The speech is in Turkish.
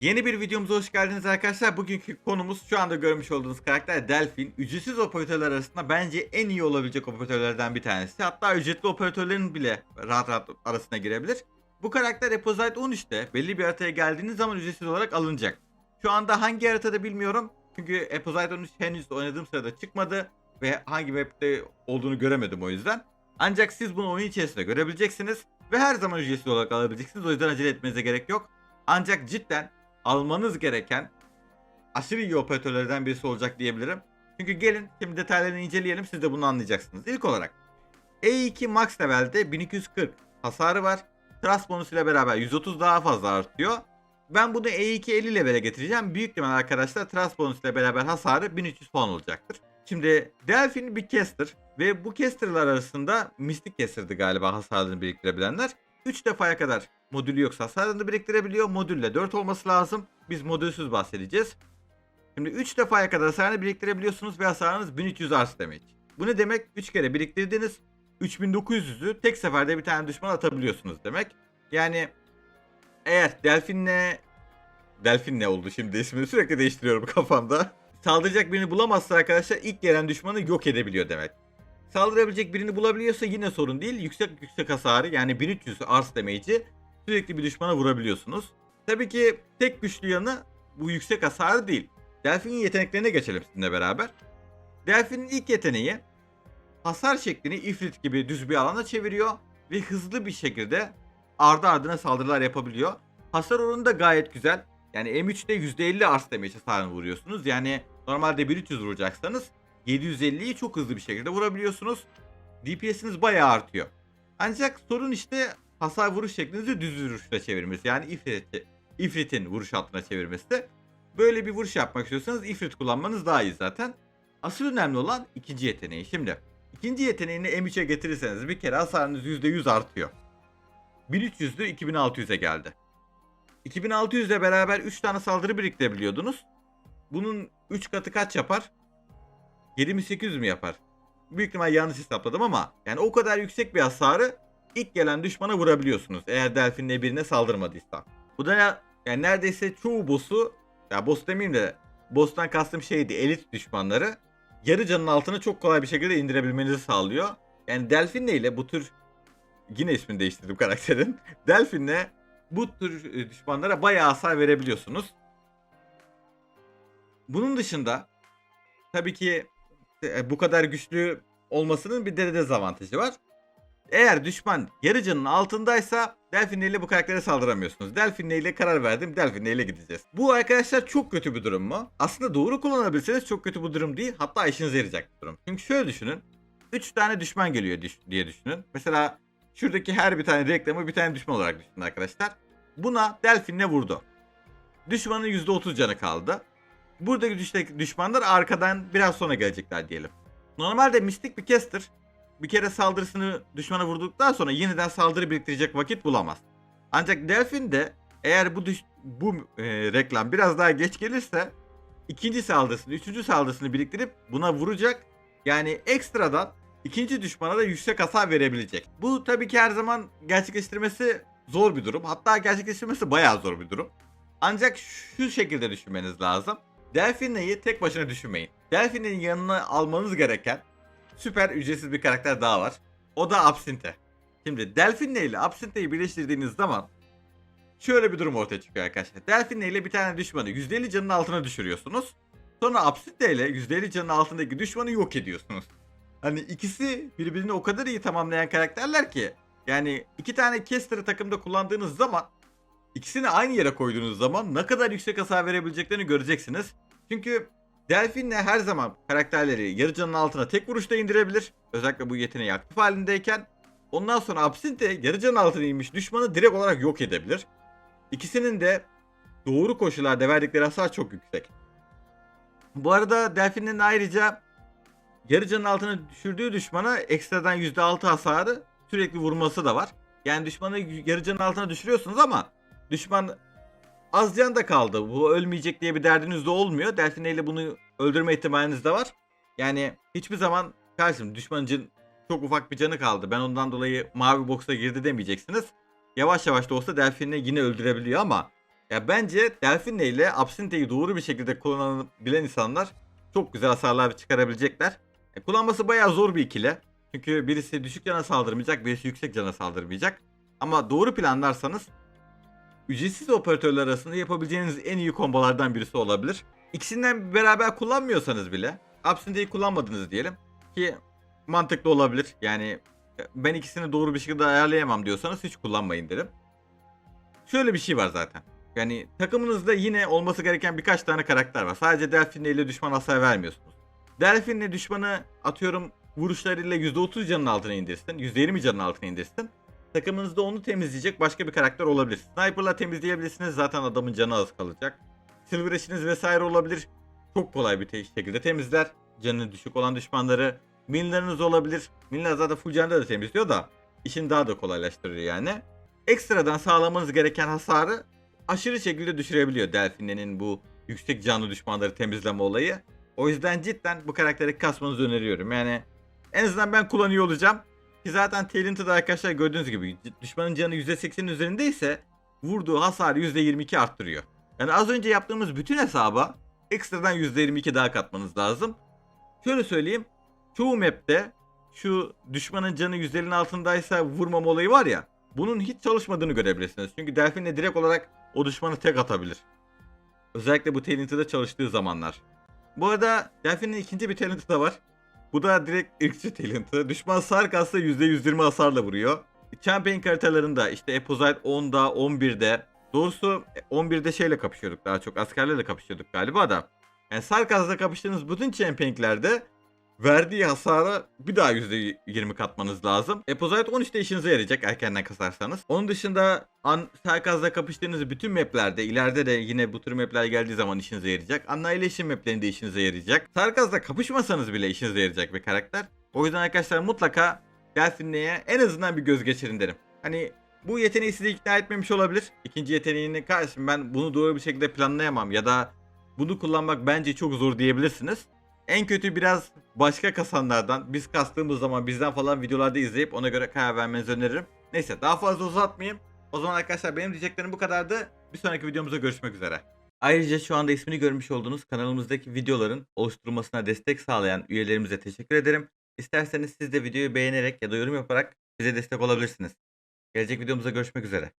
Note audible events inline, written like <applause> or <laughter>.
Yeni bir videomuza hoş geldiniz arkadaşlar. Bugünkü konumuz şu anda görmüş olduğunuz karakter Delphin. Ücretsiz operatörler arasında bence en iyi olabilecek operatörlerden bir tanesi. Hatta ücretli operatörlerin bile rahat rahat arasına girebilir. Bu karakter Eposite 13'te belli bir haritaya geldiğiniz zaman ücretsiz olarak alınacak. Şu anda hangi haritada bilmiyorum. Çünkü Eposite 13 henüz oynadığım sırada çıkmadı. Ve hangi map'te olduğunu göremedim o yüzden. Ancak siz bunu oyun içerisinde görebileceksiniz. Ve her zaman ücretsiz olarak alabileceksiniz. O yüzden acele etmenize gerek yok. Ancak cidden almanız gereken aşırı iyi operatörlerden birisi olacak diyebilirim. Çünkü gelin şimdi detaylarını inceleyelim siz de bunu anlayacaksınız. İlk olarak E2 Max levelde 1240 hasarı var. Trust bonus ile beraber 130 daha fazla artıyor. Ben bunu E2 50 levele getireceğim. Büyük ihtimal arkadaşlar Trust bonus ile beraber hasarı 1300 puan olacaktır. Şimdi Delphin bir caster ve bu casterlar arasında Mystic caster'dı galiba hasarını biriktirebilenler. 3 defaya kadar modülü yoksa hasarını biriktirebiliyor. Modülle 4 olması lazım. Biz modülsüz bahsedeceğiz. Şimdi 3 defaya kadar hasarını biriktirebiliyorsunuz ve hasarınız 1300 arts damage. Bu ne demek? 3 kere biriktirdiğiniz 3900'ü tek seferde bir tane düşman atabiliyorsunuz demek. Yani eğer Delfin'le Delfin ne oldu şimdi ismini sürekli değiştiriyorum kafamda. Saldıracak birini bulamazsa arkadaşlar ilk gelen düşmanı yok edebiliyor demek. Saldırabilecek birini bulabiliyorsa yine sorun değil. Yüksek yüksek hasarı yani 1300 arts damage'i sürekli bir düşmana vurabiliyorsunuz. Tabii ki tek güçlü yanı bu yüksek hasarı değil. Delfin'in yeteneklerine geçelim sizinle beraber. Delfin'in ilk yeteneği hasar şeklini ifrit gibi düz bir alana çeviriyor ve hızlı bir şekilde ardı ardına saldırılar yapabiliyor. Hasar oranı da gayet güzel. Yani M3'te %50 arts damage hasarını vuruyorsunuz. Yani normalde 1300 vuracaksanız 750'yi çok hızlı bir şekilde vurabiliyorsunuz. DPS'iniz bayağı artıyor. Ancak sorun işte hasar vuruş şeklinizi düz vuruşla çevirmesi. Yani ifrit, ifritin vuruş hattına çevirmesi. Böyle bir vuruş yapmak istiyorsanız ifrit kullanmanız daha iyi zaten. Asıl önemli olan ikinci yeteneği. Şimdi ikinci yeteneğini M3'e getirirseniz bir kere hasarınız %100 artıyor. 1300'lü 2600'e geldi. 2600 ile beraber 3 tane saldırı biriktirebiliyordunuz. Bunun 3 katı kaç yapar? 7800 mü yapar? Büyük ihtimal yanlış hesapladım ama yani o kadar yüksek bir hasarı ilk gelen düşmana vurabiliyorsunuz. Eğer Delfin'le birine saldırmadıysa. Bu da ya- yani neredeyse çoğu boss'u ya boss demeyeyim de boss'tan kastım şeydi elit düşmanları yarı canın altına çok kolay bir şekilde indirebilmenizi sağlıyor. Yani Delfin'le ile bu tür yine ismini değiştirdim karakterin. <laughs> Delfin'le bu tür e, düşmanlara bayağı hasar verebiliyorsunuz. Bunun dışında tabii ki bu kadar güçlü olmasının bir de dezavantajı var. Eğer düşman yarı canın altındaysa Delfinle ile bu karaktere saldıramıyorsunuz. Delfinle ile karar verdim. Delfinle ile gideceğiz. Bu arkadaşlar çok kötü bir durum mu? Aslında doğru kullanabilseniz çok kötü bir durum değil. Hatta işinize yarayacak bir durum. Çünkü şöyle düşünün. 3 tane düşman geliyor diye düşünün. Mesela şuradaki her bir tane reklamı bir tane düşman olarak düşünün arkadaşlar. Buna Delfin'le vurdu. Düşmanın %30 canı kaldı. Buradaki düş- düşmanlar arkadan biraz sonra gelecekler diyelim. Normalde mistik bir caster bir kere saldırısını düşmana vurduktan sonra yeniden saldırı biriktirecek vakit bulamaz. Ancak Delphin de eğer bu düş- bu e, reklam biraz daha geç gelirse ikinci saldırısını, üçüncü saldırısını biriktirip buna vuracak. Yani ekstradan ikinci düşmana da yüksek hasar verebilecek. Bu tabii ki her zaman gerçekleştirmesi zor bir durum. Hatta gerçekleştirmesi bayağı zor bir durum. Ancak şu şekilde düşünmeniz lazım. Delphine'yi tek başına düşünmeyin. Delphine'in yanına almanız gereken süper ücretsiz bir karakter daha var. O da Absinthe. Şimdi Delphine ile Absinthe'yi birleştirdiğiniz zaman şöyle bir durum ortaya çıkıyor arkadaşlar. Delphine ile bir tane düşmanı %50 canın altına düşürüyorsunuz. Sonra Absinthe ile %50 canın altındaki düşmanı yok ediyorsunuz. Hani ikisi birbirini o kadar iyi tamamlayan karakterler ki yani iki tane Caster'ı takımda kullandığınız zaman ikisini aynı yere koyduğunuz zaman ne kadar yüksek hasar verebileceklerini göreceksiniz. Çünkü Delfin'le her zaman karakterleri yarı canın altına tek vuruşta indirebilir. Özellikle bu yeteneği aktif halindeyken. Ondan sonra Absinthe yarı canın altına inmiş düşmanı direkt olarak yok edebilir. İkisinin de doğru koşullarda verdikleri hasar çok yüksek. Bu arada Delfin'in ayrıca yarı canın altına düşürdüğü düşmana ekstradan %6 hasarı sürekli vurması da var. Yani düşmanı yarı canın altına düşürüyorsunuz ama düşman az can da kaldı. Bu ölmeyecek diye bir derdiniz de olmuyor. Delfine ile bunu öldürme ihtimaliniz de var. Yani hiçbir zaman karşım düşmanın çok ufak bir canı kaldı. Ben ondan dolayı mavi boksa girdi demeyeceksiniz. Yavaş yavaş da olsa Delfin'i yine öldürebiliyor ama Ya bence Delfine ile Absinthe'yi doğru bir şekilde kullanabilen insanlar çok güzel hasarlar çıkarabilecekler. E, kullanması bayağı zor bir ikili. Çünkü birisi düşük cana saldırmayacak, birisi yüksek cana saldırmayacak. Ama doğru planlarsanız ücretsiz operatörler arasında yapabileceğiniz en iyi kombolardan birisi olabilir. İkisinden beraber kullanmıyorsanız bile Absinthe'yi kullanmadınız diyelim ki mantıklı olabilir. Yani e, ben ikisini doğru bir şekilde ayarlayamam diyorsanız hiç kullanmayın derim. Şöyle bir şey var zaten. Yani takımınızda yine olması gereken birkaç tane karakter var. Sadece Delphine ile düşman hasar vermiyorsunuz. Delphine'le düşmanı atıyorum vuruşlarıyla %30 canın altına indirsin. %20 canın altına indirsin. Takımınızda onu temizleyecek başka bir karakter olabilir. Sniper'la temizleyebilirsiniz zaten adamın canı az kalacak. Silver Ash'iniz vesaire olabilir. Çok kolay bir şekilde temizler. Canı düşük olan düşmanları. Minleriniz olabilir. Minler zaten full canlı da temizliyor da işini daha da kolaylaştırıyor yani. Ekstradan sağlamanız gereken hasarı aşırı şekilde düşürebiliyor Delfine'nin bu yüksek canlı düşmanları temizleme olayı. O yüzden cidden bu karakteri kasmanızı öneriyorum. Yani en azından ben kullanıyor olacağım. Ki zaten Talented'da arkadaşlar gördüğünüz gibi düşmanın canı %80'in üzerindeyse vurduğu hasarı %22 arttırıyor. Yani az önce yaptığımız bütün hesaba ekstradan %22 daha katmanız lazım. Şöyle söyleyeyim. Çoğu map'te şu düşmanın canı %50'nin altındaysa vurmama olayı var ya. Bunun hiç çalışmadığını görebilirsiniz. Çünkü Delphin'le direkt olarak o düşmanı tek atabilir. Özellikle bu Talented'da çalıştığı zamanlar. Bu arada Delphin'in ikinci bir talentı var. Bu da direkt ırkçı talentı. Düşman sarkası %120 hasarla vuruyor. Champion haritalarında işte Epozite 10'da 11'de doğrusu 11'de şeyle kapışıyorduk daha çok askerlerle kapışıyorduk galiba da. Yani Sarkaz'la kapıştığınız bütün championlerde verdiği hasara bir daha %20 katmanız lazım. Epozite 13'te işinize yarayacak erkenden kasarsanız. Onun dışında An Sarkaz'la kapıştığınız bütün maplerde ileride de yine bu tür mapler geldiği zaman işinize yarayacak. Annihilation maplerinde işinize yarayacak. Sarkaz'la kapışmasanız bile işinize yarayacak bir karakter. O yüzden arkadaşlar mutlaka Delphine'ye en azından bir göz geçirin derim. Hani bu yeteneği sizi ikna etmemiş olabilir. İkinci yeteneğini karşım ben bunu doğru bir şekilde planlayamam ya da bunu kullanmak bence çok zor diyebilirsiniz. En kötü biraz başka kasanlardan biz kastığımız zaman bizden falan videolarda izleyip ona göre karar vermenizi öneririm. Neyse daha fazla uzatmayayım. O zaman arkadaşlar benim diyeceklerim bu kadardı. Bir sonraki videomuzda görüşmek üzere. Ayrıca şu anda ismini görmüş olduğunuz kanalımızdaki videoların oluşturulmasına destek sağlayan üyelerimize teşekkür ederim. İsterseniz siz de videoyu beğenerek ya da yorum yaparak bize destek olabilirsiniz. Gelecek videomuzda görüşmek üzere.